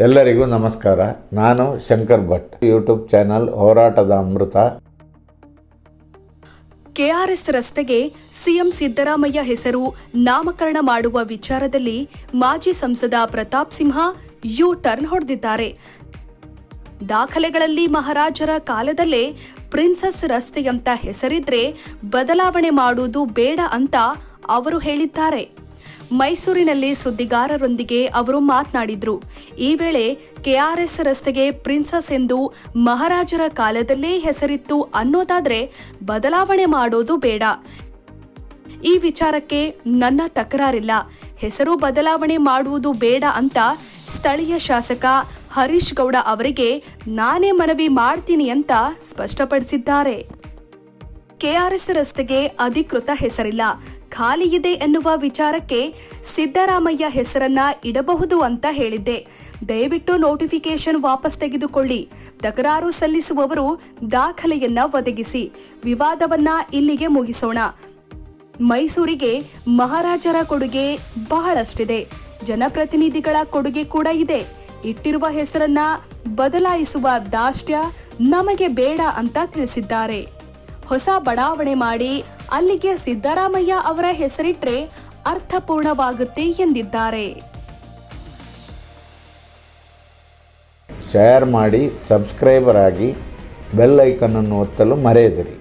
ಎಲ್ಲರಿಗೂ ನಮಸ್ಕಾರ. ನಾನು ಶಂಕರ್ ಭಟ್. ಯೂಟ್ಯೂಬ್ ಚಾನಲ್ ಹೋರಾಟದ ಅಮೃತ. ಕೆಆರ್ಎಸ್ ರಸ್ತೆಗೆ ಸಿಎಂ ಸಿದ್ದರಾಮಯ್ಯ ಹೆಸರು ನಾಮಕರಣ ಮಾಡುವ ವಿಚಾರದಲ್ಲಿ ಮಾಜಿ ಸಂಸದ ಪ್ರತಾಪ್ ಸಿಂಹ ಯು ಟರ್ನ್ ಹೊಡೆದಿದ್ದಾರೆ. ದಾಖಲೆಗಳಲ್ಲಿ ಮಹಾರಾಜರ ಕಾಲದಲ್ಲೇ ಪ್ರಿನ್ಸಸ್ ರಸ್ತೆಯಂತ ಹೆಸರಿದ್ರೆ ಬದಲಾವಣೆ ಮಾಡುವುದು ಬೇಡ ಅಂತ ಅವರು ಹೇಳಿದ್ದಾರೆ. ಮೈಸೂರಿನಲ್ಲಿ ಸುದ್ದಿಗಾರರೊಂದಿಗೆ ಅವರು ಮಾತನಾಡಿದ್ರು. ಈ ವೇಳೆ ಕೆಆರ್ಎಸ್ ರಸ್ತೆಗೆ ಪ್ರಿನ್ಸಸ್ ಎಂದು ಮಹಾರಾಜರ ಕಾಲದಲ್ಲೇ ಹೆಸರಿತ್ತು ಅನ್ನೋದಾದ್ರೆ ಬದಲಾವಣೆ ಮಾಡೋದು ಬೇಡ. ಈ ವಿಚಾರಕ್ಕೆ ನನ್ನ ತಕರಾರಿಲ್ಲ. ಹೆಸರು ಬದಲಾವಣೆ ಮಾಡುವುದು ಬೇಡ ಅಂತ ಸ್ಥಳೀಯ ಶಾಸಕ ಹರೀಶ್ ಗೌಡ ಅವರಿಗೆ ನಾನೇ ಮನವಿ ಮಾಡ್ತೀನಿ ಅಂತ ಸ್ಪಷ್ಟಪಡಿಸಿದ್ದಾರೆ. ಕೆಆರ್ಎಸ್ ರಸ್ತೆಗೆ ಅಧಿಕೃತ ಹೆಸರಿಲ್ಲ. ಖಾಲಿ ಇದೆ ಎನ್ನುವ ವಿಚಾರಕ್ಕೆ ಸಿದ್ದರಾಮಯ್ಯ ಹೆಸರನ್ನ ಇಡಬಹುದು ಅಂತ ಹೇಳಿದ್ದೆ. ದಯವಿಟ್ಟು ನೋಟಿಫಿಕೇಶನ್ ವಾಪಸ್ ತೆಗೆದುಕೊಳ್ಳಿ. ತಕರಾರು ಸಲ್ಲಿಸುವವರು ದಾಖಲೆಯನ್ನ ಒದಗಿಸಿ. ವಿವಾದವನ್ನ ಇಲ್ಲಿಗೆ ಮುಗಿಸೋಣ. ಮೈಸೂರಿಗೆ ಮಹಾರಾಜರ ಕೊಡುಗೆ ಬಹಳಷ್ಟಿದೆ. ಜನಪ್ರತಿನಿಧಿಗಳ ಕೊಡುಗೆ ಕೂಡ ಇದೆ. ಇಟ್ಟಿರುವ ಹೆಸರನ್ನ ಬದಲಾಯಿಸುವ ದಾಷ್ಟ್ಯ ನಮಗೆ ಬೇಡ ಅಂತ ತಿಳಿಸಿದ್ದಾರೆ. ಹೊಸ ಬಡಾವಣೆ ಮಾಡಿ ಅಲ್ಲಿಗೆ ಸಿದ್ದರಾಮಯ್ಯ ಅವರ ಹೆಸರಿಟ್ರೆ ಅರ್ಥಪೂರ್ಣವಾಗುತ್ತೆ ಎಂದಿದ್ದಾರೆ. ಶೇರ್ ಮಾಡಿ ಸಬ್ಸ್ಕ್ರೈಬರ್ ಆಗಿ ಬೆಲ್ ಐಕನನ್ನು ಒತ್ತಲು ಮರೆಯದಿರಿ.